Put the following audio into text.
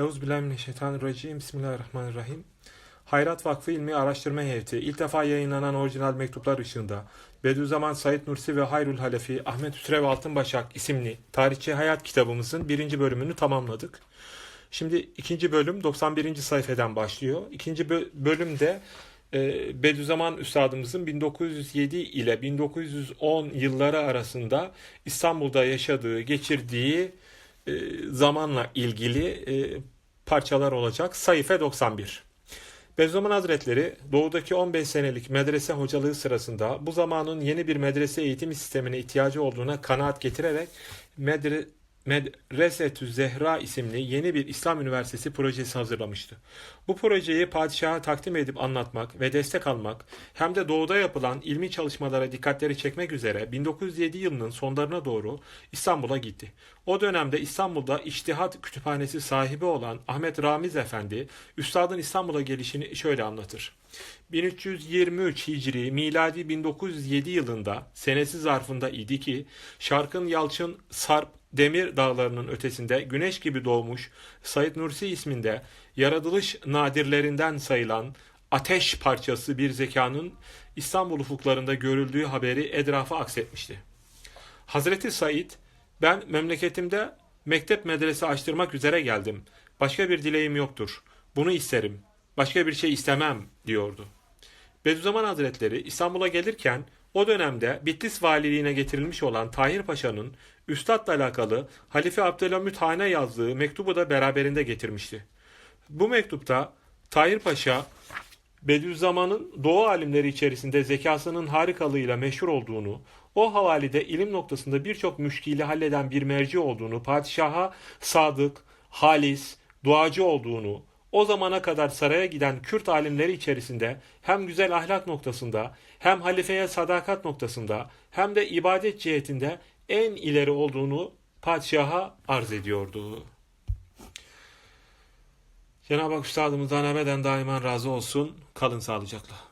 Euzubillahimineşşeytanirracim. Bismillahirrahmanirrahim. Hayrat Vakfı İlmi Araştırma Heyeti ilk defa yayınlanan orijinal mektuplar ışığında Bediüzzaman Said Nursi ve Hayrul Halefi Ahmet Hüsrev Altınbaşak isimli tarihçi hayat kitabımızın birinci bölümünü tamamladık. Şimdi ikinci bölüm 91. sayfeden başlıyor. İkinci bö- bölümde e, Bediüzzaman Üstadımızın 1907 ile 1910 yılları arasında İstanbul'da yaşadığı, geçirdiği zamanla ilgili e, parçalar olacak. Sayfa 91. Bediüzzaman Hazretleri doğudaki 15 senelik medrese hocalığı sırasında bu zamanın yeni bir medrese eğitim sistemine ihtiyacı olduğuna kanaat getirerek medre, Medresetü Zehra isimli yeni bir İslam Üniversitesi projesi hazırlamıştı. Bu projeyi padişaha takdim edip anlatmak ve destek almak hem de doğuda yapılan ilmi çalışmalara dikkatleri çekmek üzere 1907 yılının sonlarına doğru İstanbul'a gitti. O dönemde İstanbul'da İçtihat Kütüphanesi sahibi olan Ahmet Ramiz Efendi, Üstadın İstanbul'a gelişini şöyle anlatır. 1323 Hicri miladi 1907 yılında senesi zarfında idi ki Şarkın Yalçın Sarp Demir dağlarının ötesinde güneş gibi doğmuş Said Nursi isminde yaratılış nadirlerinden sayılan ateş parçası bir zekanın İstanbul ufuklarında görüldüğü haberi etrafa aksetmişti. Hazreti Said, ben memleketimde mektep medrese açtırmak üzere geldim. Başka bir dileğim yoktur. Bunu isterim. Başka bir şey istemem diyordu. Bediüzzaman Hazretleri İstanbul'a gelirken o dönemde Bitlis valiliğine getirilmiş olan Tahir Paşa'nın Üstad'la alakalı Halife Abdülhamit Han'a yazdığı mektubu da beraberinde getirmişti. Bu mektupta Tahir Paşa Bediüzzaman'ın Doğu alimleri içerisinde zekasının harikalığıyla meşhur olduğunu, o havalide ilim noktasında birçok müşkili halleden bir merci olduğunu, padişaha sadık, halis, duacı olduğunu, o zamana kadar saraya giden Kürt alimleri içerisinde hem güzel ahlak noktasında, hem halifeye sadakat noktasında, hem de ibadet cihetinde en ileri olduğunu padişaha arz ediyordu. Cenab-ı Hak Üstadımızdan ebeden daima razı olsun. Kalın sağlıcakla.